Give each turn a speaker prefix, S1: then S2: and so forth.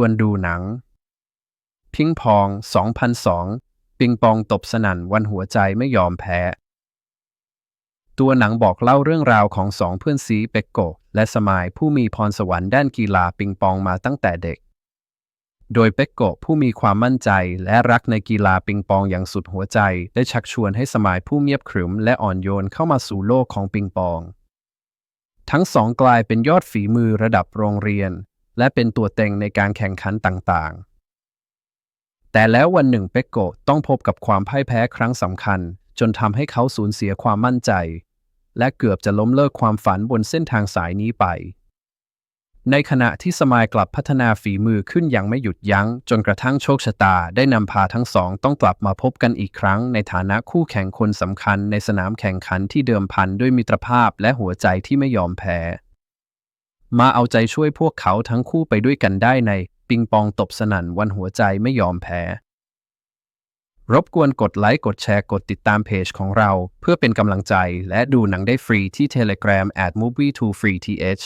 S1: วนดูหนัง พิงพอง 2002 ปิงปองตบสนั่นวันหัวใจไม่ยอมแพ้ ตัวหนังบอกเล่าเรื่องราวของสองเพื่อนซีเป็กโก และสมายผู้มีพรสวรรค์ด้านกีฬาปิงปองมาตั้งแต่เด็ก โดยเป็กโกผู้มีความมั่นใจและรักในกีฬาปิงปองอย่างสุดหัวใจ ได้ชักชวนให้สมายผู้เงียบขรึมและอ่อนโยนเข้ามาสู่โลกของปิงปองทั้งสองกลายเป็นยอดฝีมือระดับโรงเรียน และเป็นตัวเต็งในการแข่งขันต่างๆ แต่แล้ววันหนึ่งเป็กโกต้องพบกับความพ่ายแพ้ครั้งสำคัญ จนทำให้เขาสูญเสียความมั่นใจ และเกือบจะล้มเลิกความฝันบนเส้นทางสายนี้ไป ในขณะที่สมายกลับพัฒนาฝีมือขึ้นอย่างไม่หยุดยัง้ง จนกระทั่งโชคชะตาได้นำพาทั้งสองต้องกลับมาพบกันอีกครั้ง ในฐานะคู่แข่งคนสำคัญในสนามแข่งขันที่เดิมพันด้วยมิตรภาพและหัวใจที่ไม่ยอมแพ้ มาเอาใจช่วยพวกเขาทั้งคู่ไปด้วยกันได้ในปิงปองตบสนั่นวันหัวใจไม่ยอมแพ้ รบกวนกดไลค์ กดแชร์ กดติดตามเพจของเรา เพื่อเป็นกำลังใจและดูหนังได้ฟรีที่ Telegram at movie 2 free th